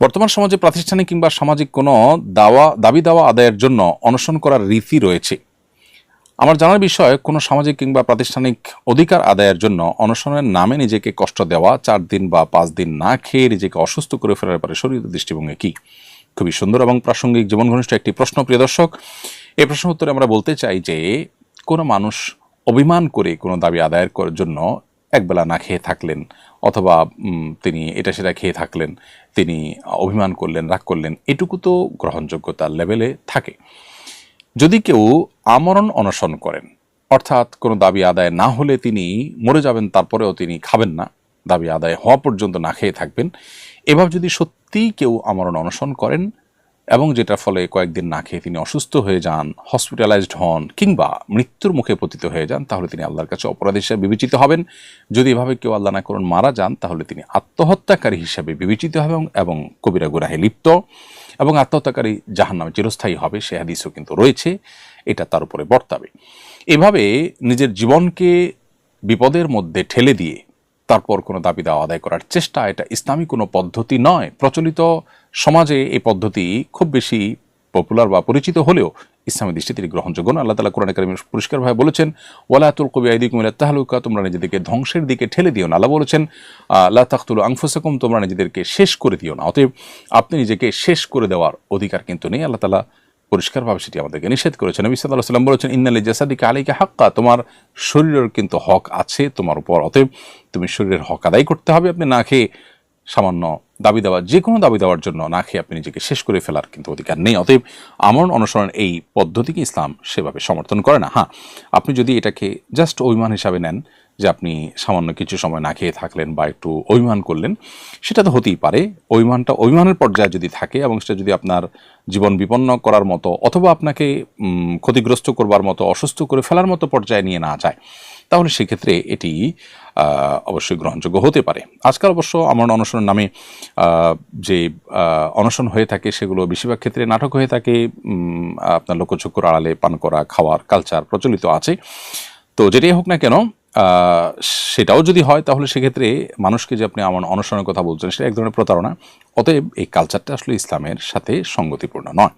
বর্তমান সমাজে প্রাতিষ্ঠানিক কিংবা সামাজিক কোনো দাওয়া, দাবি দাওয়া আদায়ের জন্য অনশন করার রীতি রয়েছে। আমার জানার বিষয়, কোনো সামাজিক কিংবা প্রাতিষ্ঠানিক অধিকার আদায়ের জন্য অনশনের নামে নিজেকে কষ্ট দেওয়া, চার দিন বা পাঁচ দিন না খেয়ে নিজেকে অসুস্থ করে ফেলার ব্যাপারে শরীর দৃষ্টিভঙ্গি কি? খুবই সুন্দর এবং প্রাসঙ্গিক জীবন ঘনিষ্ঠ একটি প্রশ্ন, প্রিয় দর্শক। এই প্রশ্ন উত্তরে আমরা বলতে চাই যে, কোনো মানুষ অভিমান করে কোনো দাবি আদায়ের জন্য একবেলা না খেয়ে থাকলেন, অথবা তিনি এটা সেটা খেয়ে থাকলেন, তিনি অভিমান করলেন, রাগ করলেন, এটুকু তো গ্রহণযোগ্যতার লেভেলে থাকে। যদি কেউ আমরণ অনশন করেন, অর্থাৎ কোনো দাবি আদায় না হলে তিনি মরে যাবেন, তারপরেও তিনি খাবেন না, দাবি আদায় হওয়া পর্যন্ত না খেয়ে থাকবেন, এভাবে যদি সত্যিই কেউ আমরণ অনশন করেন এবং যেটার ফলে কয়েকদিন না খেয়ে তিনি অসুস্থ হয়ে যান হসপিটালাইজড হন কিংবা মৃত্যুর মুখে পতিত হয়ে যান, তাহলে তিনি আল্লাহর কাছে অপরাধ হিসেবে বিবেচিত হবেন। যদি এভাবে কেউ আল্লাহ না করুন মারা যান, তাহলে তিনি আত্মহত্যাকারী হিসেবে বিবেচিত হবেন এবং কবিরা গুনাহে লিপ্ত এবং আত্মহত্যাকারী জাহান নামে চিরস্থায়ী হবে, সে হাদিসও কিন্তু রয়েছে, এটা তার উপরে বর্তাবে। এভাবে নিজের জীবনকে বিপদের মধ্যে ঠেলে দিয়ে তারপর কোনো দাবি দাওয়া আদায় করার চেষ্টা, এটা ইসলামী কোনো পদ্ধতি নয়। প্রচলিত সমাজে এই পদ্ধতি খুব বেশি পপুলার বা পরিচিত হলেও ইসলামী দৃষ্টিতে এটি গ্রহণযোগ্য না আল্লাহ তালা কোরআন কারিমে পরিষ্কারভাবে বলেছেন ওয়ালাতুল কবি আইদি কুমিল্লা তাহলুকা তোমরা নিজেদেরকে ধ্বংসের দিকে ঠেলে দিও না। আল্লাহ বলেছেন আল্লাহ তাখতুল আংফুসাকুম তোমরা নিজেদেরকে শেষ করে দিও না। অতএব আপনি নিজেকে শেষ করে দেওয়ার অধিকার কিন্তু নেই। আল্লাহ তালা পরিষ্কারভাবে সেটি আমাদেরকে নিষেধ করেছেন। নবী সাল্লাহ সাল্লাম বলেছেন, ইন্নালি জাসাদিকে আলীকে হাক্কা তোমার শরীরের কিন্তু হক আছে তোমার উপর, অতএব তুমি শরীরের হক আদায় করতে হবে। আপনি না খেয়ে সামান্য দাবি দেওয়া, যে কোনো দাবি দেওয়ার জন্য না খেয়ে আপনি নিজেকে শেষ করে ফেলার কিন্তু অধিকার নেই। অতএব আমরণ অনুসরণ এই পদ্ধতিকে ইসলাম সেভাবে সমর্থন করে না। হ্যাঁ আপনি যদি এটাকে জাস্ট অভিমান হিসাবে নেন যে আপনি সামান্য কিছু সময় না খেয়ে থাকলেন বা একটু অভিমান করলেন, সেটা তো হতেই পারে। অভিমানটা অভিমানের পর্যায়ে যদি থাকে এবং সেটা যদি আপনার জীবন বিপন্ন করার মতো অথবা আপনাকে ক্ষতিগ্রস্ত করবার মতো, অসুস্থ করে ফেলার মতো পর্যায়ে নিয়ে না যায়, তাহলে সেক্ষেত্রে এটি অবশ্যই গ্রহণযোগ্য হতে পারে। আজকাল অবশ্য আমার অনশনের নামে যে অনশন হয়ে থাকে সেগুলো বেশিরভাগ ক্ষেত্রে নাটক হয়ে থাকে। আপনার লোকচক্ষুর আড়ালে পান করা, খাওয়ার কালচার প্রচলিত আছে। তো যেটাই হোক না কেন সেটাও যদি হয় তাহলে সেক্ষেত্রে মানুষকে যে আপনি আমার অনশনের কথা বলছেন সেটা এক ধরনের প্রতারণা। অতএব এই কালচারটা আসলে ইসলামের সাথে সঙ্গতিপূর্ণ নয়।